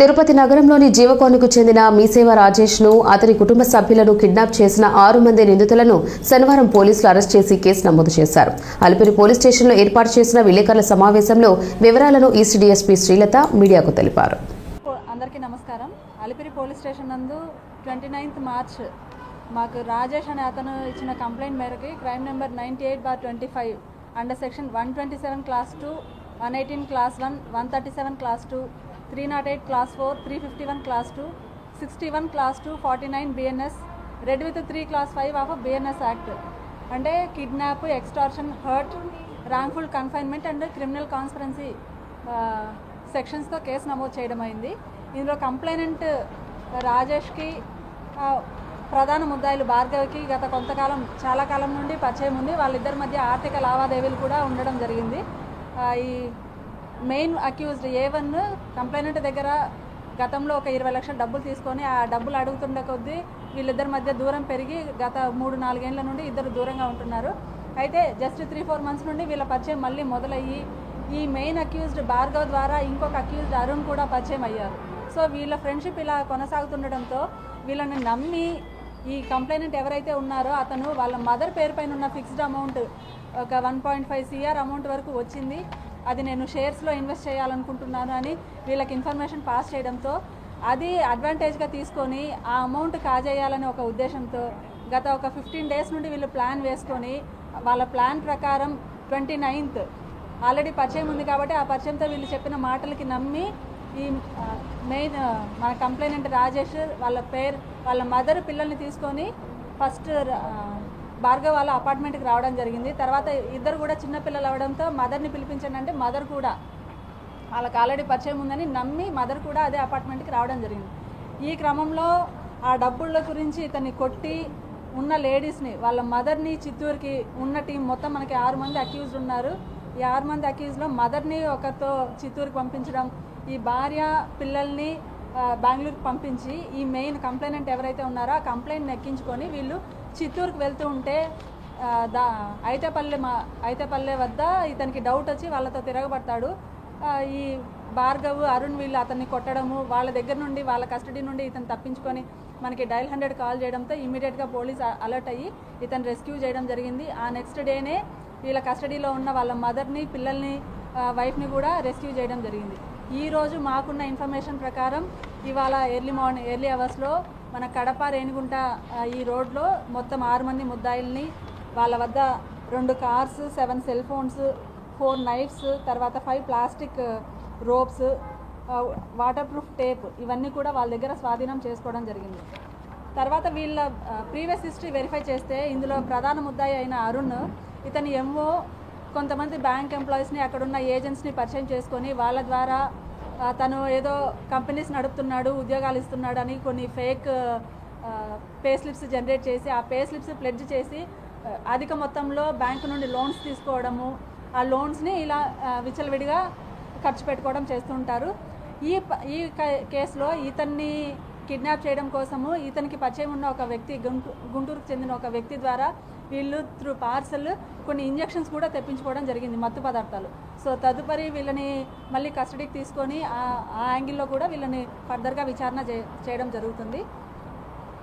తిరుపతి నగరంలోని జీవకోనకు చెందిన మీసేవ రాజేష్ను అతని కుటుంబ సభ్యులను కిడ్నాప్ చేసిన ఆరు మంది నిందితులను శనివారం పోలీసులు అరెస్ట్ చేసి కేసు నమోదు చేశారు. అలిపిరి పోలీస్ స్టేషన్లో ఏర్పాటు చేసిన విలేకరుల సమావేశంలో వివరాలను ఈసీ డీఎస్పీ శ్రీలత మీడియాకు తెలిపారు. అందరికీ నమస్కారం. అలిపిరి పోలీస్ స్టేషన్ నందు ట్వంటీ నైన్త్ మార్చ్ మాకు రాజేష్ అనే అతను ఇచ్చిన కంప్లైంట్ మేరకు crime number ninety eight bar twenty five under section one twenty seven clause two one eighteen clause one one thirty seven clause two three naught eight clause four three fifty one clause two sixty one clause two forty nine BNS read with three clause five of BNS act అంటే kidnap extortion hurt wrongful confinement and criminal conspiracy సెక్షన్స్తో case నమోదు చేయడం అయింది. ఇందులో complainant రాజేష్కి ప్రధాన ముద్దాయిలు భార్గవికి గత కొంతకాలం చాలా కాలం నుండి పరిచయం ఉంది. వాళ్ళిద్దరి మధ్య ఆర్థిక లావాదేవీలు కూడా ఉండడం జరిగింది. ఈ main accused A one complainant దగ్గర గతంలో ఒక ఇరవై లక్షల డబ్బులు తీసుకొని ఆ డబ్బులు అడుగుతుండే కొద్దీ వీళ్ళిద్దరి మధ్య దూరం పెరిగి గత మూడు నాలుగేళ్ళ నుండి ఇద్దరు దూరంగా ఉంటున్నారు. అయితే జస్ట్ త్రీ ఫోర్ మంత్స్ నుండి వీళ్ళ పరిచయం మళ్ళీ మొదలయ్యి ఈ మెయిన్ అక్యూజ్డ్ భార్గవ్ ద్వారా ఇంకొక అక్యూజ్డ్ అరుణ్ కూడా పరిచయం అయ్యారు. సో వీళ్ళ ఫ్రెండ్షిప్ ఇలా కొనసాగుతుండడంతో వీళ్ళని నమ్మి ఈ కంప్లైనెంట్ ఎవరైతే ఉన్నారో అతను వాళ్ళ మదర్ పేరు పైన ఉన్న ఫిక్స్డ్ అమౌంట్ ఒక one point five CR amount వరకు వచ్చింది. అది నేను షేర్స్లో ఇన్వెస్ట్ చేయాలనుకుంటున్నాను అని వీళ్ళకి ఇన్ఫర్మేషన్ పాస్ చేయడంతో అది అడ్వాంటేజ్గా తీసుకొని ఆ అమౌంట్ కాజేయాలనే ఒక ఉద్దేశంతో గత ఒక ఫిఫ్టీన్ డేస్ నుండి వీళ్ళు ప్లాన్ వేసుకొని వాళ్ళ ప్లాన్ ప్రకారం ట్వంటీ నైన్త్ ఆల్రెడీ పరిచయం ఉంది కాబట్టి ఆ పరిచయంతో వీళ్ళు చెప్పిన మాటలకి నమ్మి ఈ మెయిన్ మన కంప్లైనెంట్ రాజేష్ వాళ్ళ పేరు వాళ్ళ మదర్ పిల్లల్ని తీసుకొని ఫస్ట్ భార్గవ్ వాళ్ళ అపార్ట్మెంట్కి రావడం జరిగింది. తర్వాత ఇద్దరు కూడా చిన్న పిల్లలు అవడంతో మదర్ని పిలిపించండి అంటే మదర్ కూడా వాళ్ళకి ఆల్రెడీ పరిచయం ఉందని నమ్మి మదర్ కూడా అదే అపార్ట్మెంట్కి రావడం జరిగింది. ఈ క్రమంలో ఆ డబ్బుల గురించి ఇతన్ని కొట్టి ఉన్న లేడీస్ని వాళ్ళ మదర్ని చిత్తూరుకి ఉన్న టీం మొత్తం మనకి ఆరు మంది అక్యూజ్డ్ ఉన్నారు. ఈ ఆరు మంది అక్యూజ్లో మదర్ని ఒకరితో చిత్తూరుకి పంపించడం ఈ భార్య పిల్లల్ని బెంగళూరుకి పంపించి ఈ మెయిన్ కంప్లైనెంట్ ఎవరైతే ఉన్నారో ఆ కంప్లైంట్ ఎక్కించుకొని వీళ్ళు చిత్తూరుకు వెళ్తూ ఉంటే దా ఐతేపల్లె మా ఐతేపల్లె వద్ద ఇతనికి డౌట్ వచ్చి వాళ్ళతో తిరగబడతాడు. ఈ భార్గవ్ అరుణ్ వీళ్ళు అతన్ని కొట్టడము వాళ్ళ దగ్గర నుండి వాళ్ళ కస్టడీ నుండి ఇతను తప్పించుకొని మనకి డైల్ హండ్రెడ్ కాల్ చేయడంతో ఇమీడియట్గా పోలీస్ అలర్ట్ అయ్యి ఇతను రెస్క్యూ చేయడం జరిగింది. ఆ నెక్స్ట్ డేనే వీళ్ళ కస్టడీలో ఉన్న వాళ్ళ మదర్ని పిల్లల్ని వైఫ్ని కూడా రెస్క్యూ చేయడం జరిగింది. ఈరోజు మాకున్న ఇన్ఫర్మేషన్ ప్రకారం ఇవాళ ఎర్లీ మార్నింగ్ ఎర్లీ అవర్స్లో మన కడప రేణిగుంట ఈ రోడ్లో మొత్తం ఆరు మంది ముద్దాయిల్ని వాళ్ళ వద్ద రెండు cars seven cell phones four knives తర్వాత five plastic ropes waterproof tape ఇవన్నీ కూడా వాళ్ళ దగ్గర స్వాధీనం చేసుకోవడం జరిగింది. తర్వాత వీళ్ళ ప్రీవియస్ హిస్టరీ వెరిఫై చేస్తే ఇందులో ప్రధాన ముద్దాయి అయిన అరుణ్ ఇతని ఎంఓ కొంతమంది బ్యాంక్ ఎంప్లాయీస్ని అక్కడున్న ఏజెంట్స్ని పరిచయం చేసుకొని వాళ్ళ ద్వారా తను ఏదో కంపెనీస్ నడుపుతున్నాడు ఉద్యోగాలు ఇస్తున్నాడు అని కొన్ని ఫేక్ పే స్లిప్స్ జనరేట్ చేసి ఆ పే స్లిప్స్ ప్లెడ్జ్ చేసి అధిక మొత్తంలో బ్యాంకు నుండి లోన్స్ తీసుకోవడము ఆ లోన్స్ని ఇలా విచలవిడిగా విచ్చలవిడిగా ఖర్చు పెట్టుకోవడం చేస్తుంటారు ఈ ఈ కేసులో ఇతన్ని కిడ్నాప్ చేయడం కోసము ఇతనికి పరిచయం ఉన్న ఒక వ్యక్తి గుంటూరుకు చెందిన ఒక వ్యక్తి ద్వారా వీళ్ళు త్రూ పార్సల్ కొన్ని ఇంజెక్షన్స్ కూడా తెప్పించుకోవడం జరిగింది మత్తు పదార్థాలు. సో తదుపరి వీళ్ళని మళ్ళీ కస్టడీకి తీసుకొని ఆ యాంగిల్లో కూడా వీళ్ళని ఫర్దర్గా విచారణ చే- చేయడం జరుగుతుంది.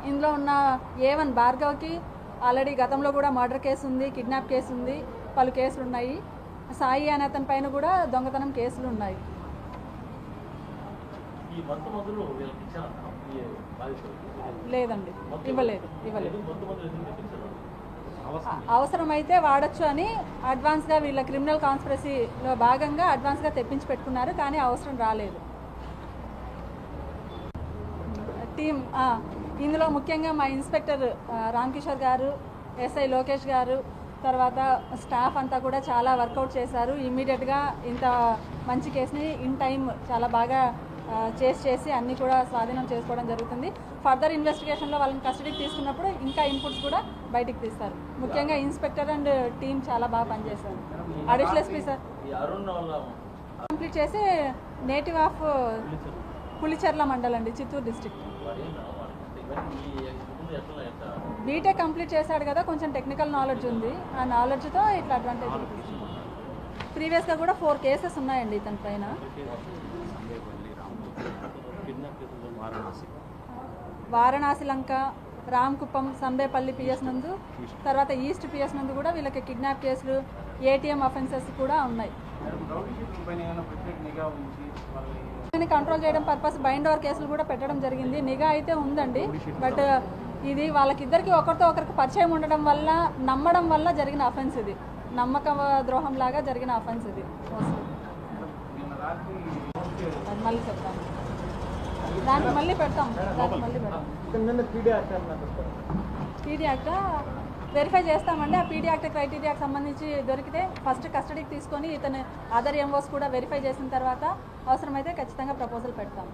ఇందులో ఉన్న ఏ వన్ భార్గవ్కి ఆల్రెడీ గతంలో కూడా మర్డర్ కేసు ఉంది కిడ్నాప్ కేసు ఉంది పలు కేసులు ఉన్నాయి. సాయి అనే అతని పైన కూడా దొంగతనం కేసులు ఉన్నాయి. లేదండి ఇవ్వలేదు ఇవ్వలేదు. అవసరమైతే. వాడచ్చు అని అడ్వాన్స్గా వీళ్ళ క్రిమినల్ కాన్స్పిరసీలో భాగంగా అడ్వాన్స్గా తెప్పించి పెట్టుకున్నారు కానీ అవసరం రాలేదు. టీం ఇందులో ముఖ్యంగా మా ఇన్స్పెక్టర్ రామ్కిషోర్ రామ్ కిషోర్ గారు ఎస్ఐ లోకేష్ గారు తర్వాత స్టాఫ్ అంతా కూడా చాలా వర్కౌట్ చేశారు. ఇమ్మీడియట్గా ఇంత మంచి కేసుని ఇన్ టైం చాలా బాగా చేసి చేసి అన్నీ కూడా స్వాధీనం చేసుకోవడం జరుగుతుంది. ఫర్దర్ ఇన్వెస్టిగేషన్లో వాళ్ళని కస్టడీకి తీసుకున్నప్పుడు ఇంకా ఇన్పుట్స్ కూడా బయటికి తీస్తారు. ముఖ్యంగా ఇన్స్పెక్టర్ అండ్ టీం చాలా బాగా పనిచేశారు. అడిషనల్ ఎస్పీ సార్ కంప్లీట్ చేసి నేటివ్ ఆఫ్ uh, పులిచెర్ల మండలం అండి చిత్తూరు డిస్ట్రిక్ట్ బీటెక్ కంప్లీట్ చేశాడు కదా కొంచెం టెక్నికల్ నాలెడ్జ్ ఉంది. ఆ నాలెడ్జ్తో ఇట్లా అడ్వాంటేజ్ ప్రీవియస్గా కూడా ఫోర్ కేసెస్ ఉన్నాయండి ఇతని పైన. వారణాసి లంక రామ్కుప్పం సంబేపల్లి పిఎస్ నందు తర్వాత ఈస్ట్ పిఎస్ నందు కూడా వీళ్ళకి కిడ్నాప్ కేసులు ఏటీఎం అఫెన్సెస్ కూడా ఉన్నాయి. కంట్రోల్ చేయడం పర్పస్ బైండ్ ఓవర్ కేసులు కూడా పెట్టడం జరిగింది. నిఘా అయితే ఉందండి. బట్ ఇది వాళ్ళకిద్దరికి ఒకరితో ఒకరికి పరిచయం ఉండడం వల్ల నమ్మడం వల్ల జరిగిన అఫెన్స్ ఇది. నమ్మక ద్రోహం లాగా జరిగిన అఫెన్స్ ఇది. మళ్ళీ చెప్తాను దానికి మళ్ళీ పెడతాం. దానికి మళ్ళీ పెడతాం. పీడీ యాక్ట్ వెరిఫై చేస్తామండి. ఆ పీడీ యాక్ట్ క్రైటీరియాకి సంబంధించి దొరికితే ఫస్ట్ కస్టడీకి తీసుకొని ఇతను అదర్ ఎంఓస్ కూడా వెరిఫై చేసిన తర్వాత అవసరమైతే ఖచ్చితంగా ప్రపోజల్ పెడతాం.